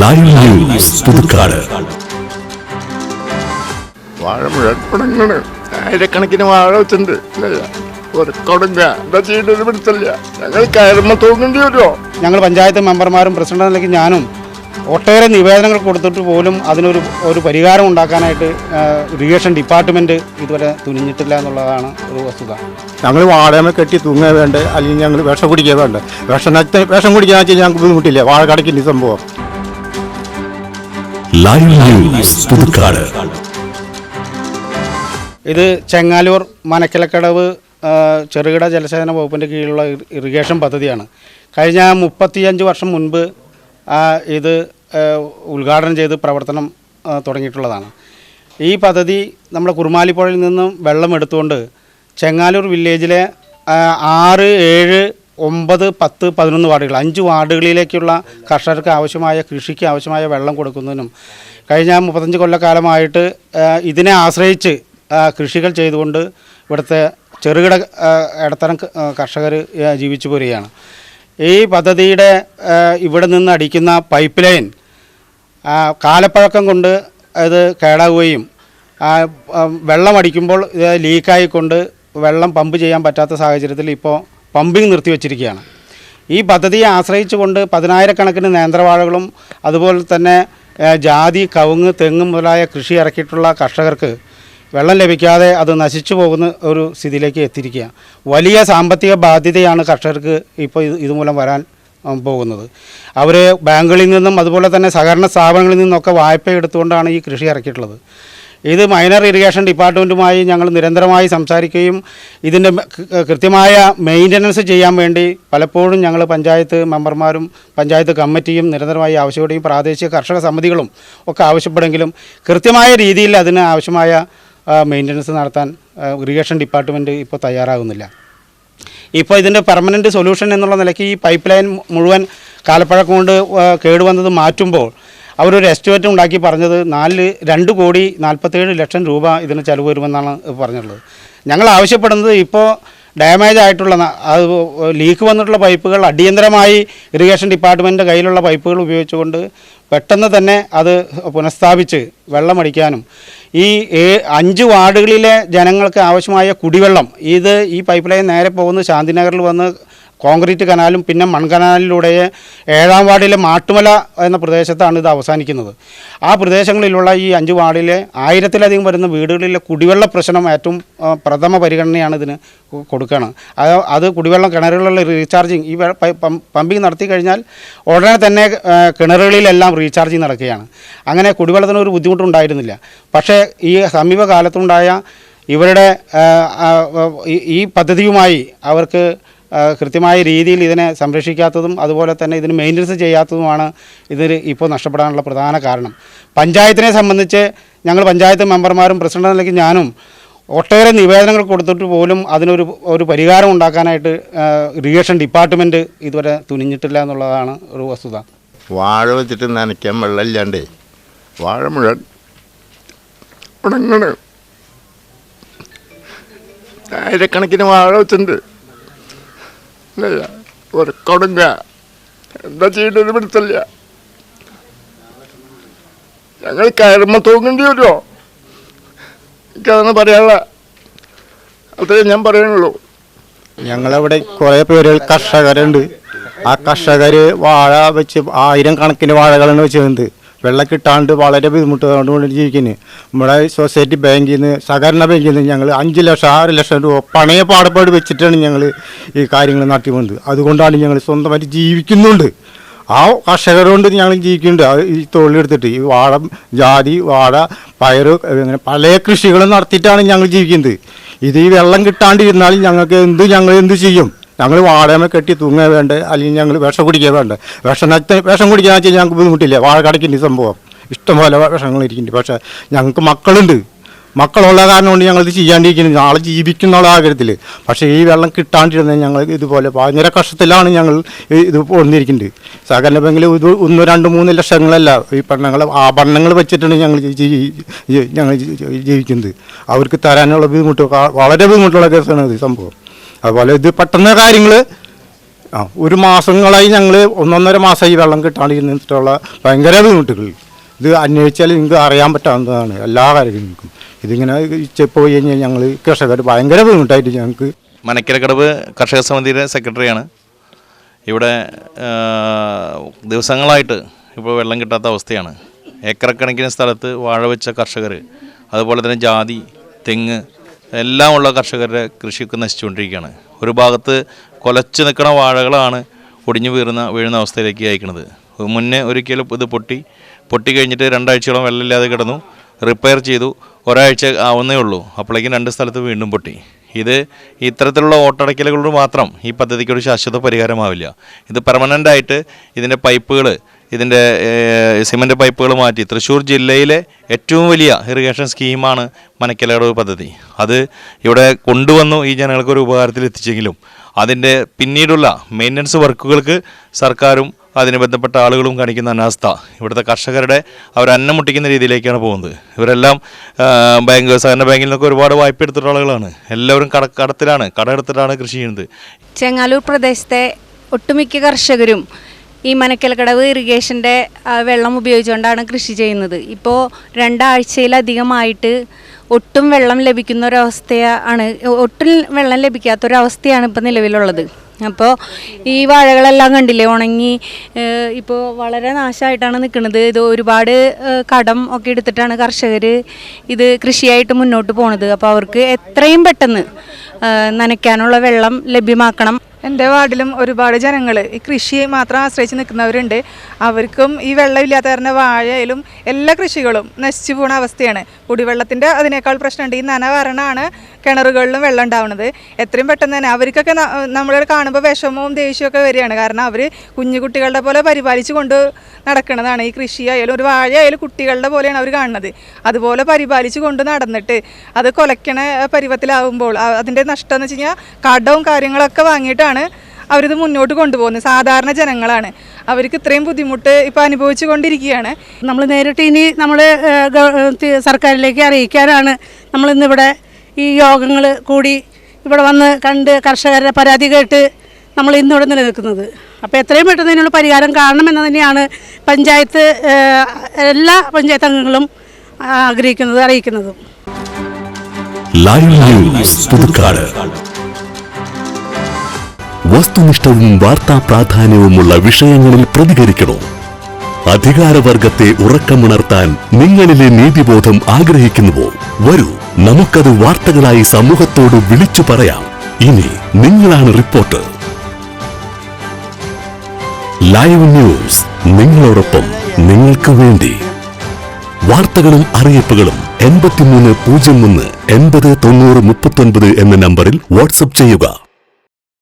Live news Puthukkad. വാഴ മുഴുവൻ ഉണങ്ങണ് ആയിരക്കണക്കിന് വാഴ വെച്ചിട്ടുണ്ട്. കൊടുങ്ക എന്താ ചെയ്യേണ്ടത്? ഞങ്ങൾ കയറുമ്പോ തോന്നേണ്ടി വരുമോ ഞങ്ങൾ പഞ്ചായത്ത് മെമ്പർമാരും പ്രസിഡന്റ് അല്ലെങ്കിൽ ഞാനും ഒട്ടേറെ നിവേദനങ്ങൾ കൊടുത്തിട്ട് പോലും അതിനൊരു ഒരു പരിഹാരം ഉണ്ടാക്കാനായിട്ട് ഇറിഗേഷൻ ഡിപ്പാർട്ട്മെന്റ് ഇതുവരെ തുനിഞ്ഞിട്ടില്ല എന്നുള്ളതാണ് ഒരു വസ്തുത. ഞങ്ങൾ വാഴമ കെട്ടി തൂങ്ങ വേണ്ട അല്ലെങ്കിൽ ഞങ്ങൾ വിഷം കുടിക്കുക വേണ്ട വിഷം വിഷം കുടിക്കാന്ന് വെച്ചാൽ ഞങ്ങൾക്ക് ബുദ്ധിമുട്ടില്ല. വാഴ കടക്കില്ല ഈ സംഭവം. ലൈവ് ന്യൂസ് പുതുക്കാട് ഇത് ചെങ്ങാലൂർ മനക്കിലക്കടവ് ചെറുകിട ജലസേചന വകുപ്പിന്റെ കീഴിലുള്ള ഇറിഗേഷൻ പദ്ധതിയാണ്. കഴിഞ്ഞ മുപ്പത്തിയഞ്ച് വർഷം മുൻപ് ഇത് ഉദ്ഘാടനം ചെയ്ത് പ്രവർത്തനം തുടങ്ങിയിട്ടുള്ളതാണ്. ഈ പദ്ധതി നമ്മുടെ കുറുമാലിപ്പുഴയിൽ നിന്നും വെള്ളം എടുത്തുകൊണ്ട് ചെങ്ങാലൂർ വില്ലേജിലെ ആറ് ഏഴ് ഒമ്പത് പത്ത് പതിനൊന്ന് വാർഡുകൾ. അഞ്ച് വാർഡുകളിലേക്കുള്ള കർഷകർക്ക് ആവശ്യമായ കൃഷിക്ക് ആവശ്യമായ വെള്ളം കൊടുക്കുന്നതിനും കഴിഞ്ഞ മുപ്പത്തഞ്ച് കൊല്ലക്കാലമായിട്ട് ഇതിനെ ആശ്രയിച്ച് കൃഷികൾ ചെയ്തുകൊണ്ട് ഇവിടുത്തെ ചെറുകിട ഇടത്തരം കർഷകർ ജീവിച്ചു പോരുകയാണ്. ഈ പദ്ധതിയുടെ ഇവിടെ നിന്ന് അടിക്കുന്ന പൈപ്പ് ലൈൻ കാലപ്പഴക്കം കൊണ്ട് അത് കേടാവുകയും വെള്ളം അടിക്കുമ്പോൾ ഇത് ലീക്കായിക്കൊണ്ട് വെള്ളം പമ്പ് ചെയ്യാൻ പറ്റാത്ത സാഹചര്യത്തിൽ ഇപ്പോൾ പമ്പിങ് നിർത്തിവെച്ചിരിക്കുകയാണ്. ഈ പദ്ധതിയെ ആശ്രയിച്ചുകൊണ്ട് പതിനായിരക്കണക്കിന് നേന്ത്രവാഴകളും അതുപോലെ തന്നെ ജാതി കവുങ്ങ് തെങ്ങ് മുതലായ കൃഷി ഇറക്കിയിട്ടുള്ള കർഷകർക്ക് വെള്ളം ലഭിക്കാതെ അത് നശിച്ചു പോകുന്ന ഒരു സ്ഥിതിയിലേക്ക് എത്തിയിരിക്കുകയാണ്. വലിയ സാമ്പത്തിക ബാധ്യതയാണ് കർഷകർക്ക് ഇപ്പോൾ ഇതുമൂലം വരാൻ പോകുന്നത്. അവർ ബാങ്കുകളിൽ നിന്നും അതുപോലെ തന്നെ സഹകരണ സ്ഥാപനങ്ങളിൽ നിന്നൊക്കെ വായ്പ എടുത്തുകൊണ്ടാണ് ഈ കൃഷി ഇറക്കിയിട്ടുള്ളത്. ഇത് മൈനർ ഇറിഗേഷൻ ഡിപ്പാർട്ട്മെന്റുമായി ഞങ്ങൾ നിരന്തരമായി സംസാരിക്കുകയും ഇതിന്റെ കൃത്യമായ മെയിന്റനൻസ് ചെയ്യാൻ വേണ്ടി പലപ്പോഴും ഞങ്ങൾ പഞ്ചായത്ത് മെമ്പർമാരും പഞ്ചായത്ത് കമ്മിറ്റിയും നിരന്തരമായി ആവശ്യപ്പെടുകയും പ്രാദേശിക കർഷക സമിതികളും ഒക്കെ ആവശ്യപ്പെടുമെങ്കിലും കൃത്യമായ രീതിയിൽ അതിന് ആവശ്യമായ മെയിന്റനൻസ് നടത്താൻ ഇറിഗേഷൻ ഡിപ്പാർട്ട്മെന്റ് ഇപ്പോൾ തയ്യാറാകുന്നില്ല. ഇപ്പോൾ ഇതിന്റെ പെർമനന്റ് സൊല്യൂഷൻ എന്നുള്ള നിലയ്ക്ക് ഈ പൈപ്പ് ലൈൻ മുഴുവൻ കാലപ്പഴക്കം കൊണ്ട് കേടുവന്നത് മാറ്റുമ്പോൾ അവരൊരു എസ്റ്റിമേറ്റ് ഉണ്ടാക്കി പറഞ്ഞത് നാല് രണ്ട് കോടി നാൽപ്പത്തേഴ് ലക്ഷം രൂപ ഇതിന് ചിലവ് വരുമെന്നാണ് പറഞ്ഞിട്ടുള്ളത്. ഞങ്ങൾ ആവശ്യപ്പെടുന്നത് ഇപ്പോൾ ഡാമേജ് ആയിട്ടുള്ള അത് ലീക്ക് വന്നിട്ടുള്ള പൈപ്പുകൾ അടിയന്തരമായി ഇറിഗേഷൻ ഡിപ്പാർട്ട്മെന്റിന്റെ കയ്യിലുള്ള പൈപ്പുകൾ ഉപയോഗിച്ചുകൊണ്ട് പെട്ടെന്ന് തന്നെ അത് പുനഃസ്ഥാപിച്ച് വെള്ളമടിക്കാനും ഈ അഞ്ച് വാർഡുകളിലെ ജനങ്ങൾക്ക് ആവശ്യമായ കുടിവെള്ളം ഇത് ഈ പൈപ്പ് ലൈൻ നേരെ പോകുന്നത് ശാന്തിനഗറിൽ വന്ന് കോൺക്രീറ്റ് കനാലും പിന്നെ മൺകനാലിലൂടെ ഏഴാം വാർഡിലെ മാട്ടുമല എന്ന പ്രദേശത്താണ് ഇത് അവസാനിക്കുന്നത്. ആ പ്രദേശങ്ങളിലുള്ള ഈ അഞ്ച് വാർഡിലെ ആയിരത്തിലധികം വരുന്ന വീടുകളിലെ കുടിവെള്ള പ്രശ്നം ഏറ്റവും പ്രഥമ പരിഗണനയാണ് ഇതിന് കൊടുക്കുകയാണ് അത് അത് കുടിവെള്ളം കിണറുകളിലുള്ള റീചാർജിങ് ഈ പമ്പിങ് നടത്തി കഴിഞ്ഞാൽ ഉടനെ തന്നെ കിണറുകളിലെല്ലാം റീചാർജിങ് നടക്കുകയാണ്. അങ്ങനെ കുടിവെള്ളത്തിന് ഒരു ബുദ്ധിമുട്ടുണ്ടായിരുന്നില്ല. പക്ഷേ ഈ സമീപകാലത്തുണ്ടായ ഇവരുടെ ഈ- പദ്ധതിയുമായി അവർക്ക് കൃത്യമായ രീതിയിൽ ഇതിനെ സംരക്ഷിക്കാത്തതും അതുപോലെ തന്നെ ഇതിന് മെയിന്റനൻസ് ചെയ്യാത്തതുമാണ് ഇതിന് ഇപ്പോൾ നഷ്ടപ്പെടാനുള്ള പ്രധാന കാരണം. പഞ്ചായത്തിനെ സംബന്ധിച്ച് ഞങ്ങൾ പഞ്ചായത്ത് മെമ്പർമാരും പ്രസിഡന്റ് നിലയ്ക്ക് ഞാനും ഒട്ടേറെ നിവേദനങ്ങൾ കൊടുത്തിട്ട് പോലും അതിനൊരു ഒരു പരിഹാരം ഉണ്ടാക്കാനായിട്ട് ഇറിഗേഷൻ ഡിപ്പാർട്ട്മെന്റ് ഇതുവരെ തുനിഞ്ഞിട്ടില്ല എന്നുള്ളതാണ് ഒരു വസ്തുത. വാഴ വെച്ചിട്ട് നനയ്ക്കാൻ വെള്ളമില്ലാണ്ടേ. വാഴ മുഴുവൻ ആയിരക്കണക്കിന് വാഴ വെച്ചിട്ടുണ്ട്. ഇല്ല. ഒരു കൊടുങ്ക. എന്താ ചെയ്യേണ്ടത് പിടുത്തില്ല ഞങ്ങൾ കയറുമ്പോ തൂങ്ങേണ്ടി വരുമോ എനിക്കതൊന്ന് പറയാനുള്ള അത്രേ ഞാൻ പറയുന്നുള്ളൂ. ഞങ്ങളവിടെ കുറേ പേര് കർഷകരുണ്ട്. ആ കർഷകർ വാഴ വെച്ച് ആയിരം കണക്കിന് വാഴകളാണ് വെച്ചിരുന്നത്. വെള്ളം കിട്ടാണ്ട് വളരെ ബുദ്ധിമുട്ടുകൊണ്ട് ജീവിക്കുന്നത് നമ്മുടെ സൊസൈറ്റി ബാങ്കിൽ നിന്ന് സഹകരണ ബാങ്കിൽ നിന്ന് ഞങ്ങൾ അഞ്ച് ലക്ഷം ആറ് ലക്ഷം രൂപ പണയ പാടപ്പാട് വെച്ചിട്ടാണ് ഞങ്ങൾ ഈ കാര്യങ്ങൾ നടത്തി അതുകൊണ്ടാണ് ഞങ്ങൾ സ്വന്തമായിട്ട് ജീവിക്കുന്നുണ്ട്. ആ കർഷകരോണ്ട് ഞങ്ങൾ ജീവിക്കുന്നുണ്ട്. അത് ഈ തൊഴിലെടുത്തിട്ട് ഈ വാഴ ജാതി വാഴ പയർ അങ്ങനെ പല കൃഷികളും നടത്തിയിട്ടാണ് ഞങ്ങൾ ജീവിക്കുന്നത്. ഇത് ഈ വെള്ളം കിട്ടാണ്ടിരുന്നാൽ ഞങ്ങൾക്ക് എന്ത് ഞങ്ങൾ എന്ത് ചെയ്യും? ഞങ്ങൾ വാഴമ്മ കെട്ടി തൂങ്ങേ വേണ്ട അല്ലെങ്കിൽ ഞങ്ങൾ വിഷം കുടിക്കുക വേണ്ട. വിഷം വിഷം കുടിക്കാൻ വെച്ചാൽ ഞങ്ങൾക്ക് ബുദ്ധിമുട്ടില്ല. ഈ സംഭവം? ഇഷ്ടംപോലെ വിഷങ്ങൾ ഇരിക്കുന്നുണ്ട്. പക്ഷേ ഞങ്ങൾക്ക് മക്കളുണ്ട്. മക്കളുള്ള കാരണം കൊണ്ട് ഞങ്ങളിത് ചെയ്യാണ്ടിരിക്കുന്നു നാളെ ജീവിക്കുന്ന ആഗ്രഹത്തിൽ പക്ഷേ ഈ വെള്ളം കിട്ടാണ്ടിരുന്നേ ഞങ്ങൾ ഇതുപോലെ ഭയങ്കര കഷ്ടത്തിലാണ് ഞങ്ങൾ ഇത് വന്നിരിക്കുന്നത് സഹകരണ ബാങ്കിൽ ഇത് ഒന്ന് രണ്ട് മൂന്ന് ലക്ഷങ്ങളല്ല ഈ പെണ്ണങ്ങൾ ആഭരണങ്ങൾ വെച്ചിട്ടാണ് ഞങ്ങൾ ഞങ്ങൾ ജീവിക്കുന്നത്. അവർക്ക് തരാനുള്ള ബുദ്ധിമുട്ട് വളരെ ബുദ്ധിമുട്ടുള്ള കേസാണ് ഇത് സംഭവം. അതുപോലെ ഇത് പെട്ടെന്ന് കാര്യങ്ങൾ ആ ഒരു മാസങ്ങളായി ഞങ്ങൾ ഒന്നൊന്നര മാസമായി വെള്ളം കിട്ടാണ്ട് ഇരുന്നിട്ടുള്ള ഭയങ്കര ബുദ്ധിമുട്ടുകൾ. ഇത് അന്വേഷിച്ചാൽ നിങ്ങൾക്ക് അറിയാൻ പറ്റാവുന്നതാണ് എല്ലാ കാര്യങ്ങൾക്കും. ഇതിങ്ങനെ ചെ- പോയി കഴിഞ്ഞാൽ ഞങ്ങൾ കർഷകർ ഭയങ്കര ബുദ്ധിമുട്ടായിട്ട് ഞങ്ങൾക്ക്. മനക്കരക്കടവ് കർഷക സമിതിയുടെ സെക്രട്ടറിയാണ്. ഇവിടെ ദിവസങ്ങളായിട്ട് ഇപ്പോൾ വെള്ളം കിട്ടാത്ത അവസ്ഥയാണ്. ഏക്കറക്കണക്കിന് സ്ഥലത്ത് വാഴ വെച്ച കർഷകർ അതുപോലെ തന്നെ ജാതി തെങ്ങ് എല്ലാം ഉള്ള കർഷകരുടെ കൃഷിയൊക്കെ നശിച്ചുകൊണ്ടിരിക്കുകയാണ്. ഒരു ഭാഗത്ത് കൊലച്ചു നിൽക്കുന്ന വാഴകളാണ് ഒടിഞ്ഞു വീഴുന്ന വീഴുന്ന അവസ്ഥയിലേക്ക് അയക്കുന്നത്. മുന്നേ ഒരിക്കലും ഇത് പൊട്ടി പൊട്ടി കഴിഞ്ഞിട്ട് രണ്ടാഴ്ചയോളം വെള്ളമില്ലാതെ കിടന്നു റിപ്പയർ ചെയ്തു ഒരാഴ്ച ആവുന്നേ ഉള്ളൂ. അപ്പോഴേക്കും രണ്ട് സ്ഥലത്ത് വീണ്ടും പൊട്ടി. ഇത് ഇത്തരത്തിലുള്ള ഓട്ടടയ്ക്കലുകളോട് മാത്രം ഈ പദ്ധതിക്കൊരു ശാശ്വത പരിഹാരമാവില്ല. ഇത് പെർമനന്റായിട്ട് ഇതിന്റെ പൈപ്പുകൾ ഇതിന്റെ സിമന്റ് പൈപ്പുകൾ മാറ്റി തൃശ്ശൂർ ജില്ലയിലെ ഏറ്റവും വലിയ ഇറിഗേഷൻ സ്കീമാണ് മനക്കലടവ് പദ്ധതി. അത് ഇവിടെ കൊണ്ടുവന്നു ഈ ജനങ്ങൾക്കൊരു ഉപകാരത്തിൽ എത്തിച്ചെങ്കിലും അതിന്റെ പിന്നീടുള്ള മെയിന്റനൻസ് വർക്കുകൾക്ക് സർക്കാരും അതിന് ബന്ധപ്പെട്ട ആളുകളും കാണിക്കുന്ന അനാസ്ഥ. ഇവിടുത്തെ കർഷകരുടെ അവർ അന്നം മുട്ടിക്കുന്ന രീതിയിലേക്കാണ് പോകുന്നത്. ഇവരെല്ലാം ബാങ്ക് സഹകരണ ബാങ്കിൽ നിന്നൊക്കെ ഒരുപാട് വായ്പ എടുത്തിട്ടുള്ള ആളുകളാണ്. എല്ലാവരും കട കടത്തിലാണ് കട എടുത്തിട്ടാണ് കൃഷി ചെയ്യുന്നത്. ചെങ്ങാലൂർ പ്രദേശത്തെ ഒട്ടുമിക്ക കർഷകരും ഈ മനക്കൽക്കടവ് ഇറിഗേഷന്റെ വെള്ളം ഉപയോഗിച്ചുകൊണ്ടാണ് കൃഷി ചെയ്യുന്നത്. ഇപ്പോൾ രണ്ടാഴ്ചയിലധികമായിട്ട് ഒട്ടും വെള്ളം ലഭിക്കുന്ന ഒരവസ്ഥയാണ് ഒട്ടും വെള്ളം ലഭിക്കാത്തൊരവസ്ഥയാണ് ഇപ്പോൾ നിലവിലുള്ളത്. അപ്പോൾ ഈ വാഴകളെല്ലാം കണ്ടില്ലേ ഉണങ്ങി ഇപ്പോൾ വളരെ നാശമായിട്ടാണ് നിൽക്കുന്നത്. ഇത് ഒരുപാട് കടം ഒക്കെ എടുത്തിട്ടാണ് കർഷകർ ഇത് കൃഷിയായിട്ട് മുന്നോട്ട് പോണത്. അപ്പോൾ അവർക്ക് എത്രയും പെട്ടെന്ന് നനയ്ക്കാനുള്ള വെള്ളം ലഭ്യമാക്കണം. എന്റെ വാർഡിലും ഒരുപാട് ജനങ്ങൾ ഈ കൃഷിയെ മാത്രം ആശ്രയിച്ച് നിൽക്കുന്നവരുണ്ട്. അവർക്കും ഈ വെള്ളമില്ലാത്ത കാരണം വാഴയിലും എല്ലാ കൃഷികളും നശിച്ചു പോകുന്ന അവസ്ഥയാണ്. കുടിവെള്ളത്തിന്റെ അതിനേക്കാൾ പ്രശ്നമുണ്ട്. ഈ നന കാരണമാണ് കിണറുകളിലും വെള്ളം ഉണ്ടാവുന്നത്. എത്രയും പെട്ടെന്ന് തന്നെ അവർക്കൊക്കെ ന- നമ്മളെ കാണുമ്പോൾ വിഷമവും ദേഷ്യമൊക്കെ വരികയാണ്. കാരണം അവർ കുഞ്ഞു കുട്ടികളുടെ പോലെ പരിപാലിച്ച് കൊണ്ട് നടക്കുന്നതാണ്. ഈ കൃഷിയായാലും ഒരു വാഴയായാലും കുട്ടികളുടെ പോലെയാണ് അവർ കാണുന്നത്. അതുപോലെ പരിപാലിച്ച് കൊണ്ട് നടന്നിട്ട് അത് കൊലക്കണ പരുവത്തിലാവുമ്പോൾ അതിന്റെ നഷ്ടം എന്ന് വെച്ച് കഴിഞ്ഞാൽ കടവും കാര്യങ്ങളൊക്കെ വാങ്ങിയിട്ടാണ് അവരിത് മുന്നോട്ട് കൊണ്ടുപോകുന്നത്. സാധാരണ ജനങ്ങളാണ്. അവർക്ക് ഇത്രയും ബുദ്ധിമുട്ട് ഇപ്പോൾ അനുഭവിച്ചു കൊണ്ടിരിക്കുകയാണ്. നമ്മൾ നേരിട്ട് ഇനി നമ്മൾ സർക്കാരിലേക്ക് അറിയിക്കാനാണ് നമ്മളിന്നിവിടെ ഈ യോഗങ്ങൾ കൂടി ഇവിടെ വന്ന് കണ്ട് കർഷകരുടെ പരാതി കേട്ട് നമ്മൾ ഇന്നിവിടെ നിലനിൽക്കുന്നത്. അപ്പോൾ എത്രയും പെട്ടെന്ന് ഇതിനുള്ള പരിഹാരം കാണണമെന്ന് തന്നെയാണ് പഞ്ചായത്ത് എല്ലാ പഞ്ചായത്ത് അംഗങ്ങളും ആഗ്രഹിക്കുന്നത് അറിയിക്കുന്നതും. Live news Pudukkad. വസ്തുനിഷ്ഠവും വാർത്താ പ്രാധാന്യവുമുള്ള വിഷയങ്ങളിൽ പ്രതികരിക്കണോ? അധികാരവർഗത്തെ ഉറക്കമുണർത്താൻ നിങ്ങളിലെ നീതിബോധം ആഗ്രഹിക്കുന്നുവോ? വരൂ നമുക്കത് വാർത്തകളായി സമൂഹത്തോട് വിളിച്ചു പറയാം. ഇനി നിങ്ങളാണ് റിപ്പോർട്ട് ലൈവ് ന്യൂസ് നിങ്ങളോടൊപ്പം നിങ്ങൾക്ക് വേണ്ടി. വാർത്തകളും അറിയിപ്പുകളും എൺപത്തിമൂന്ന് പൂജ്യം ഒന്ന് എൺപത് തൊണ്ണൂറ് മുപ്പത്തൊൻപത് എന്ന നമ്പറിൽ വാട്സപ്പ് ചെയ്യുക.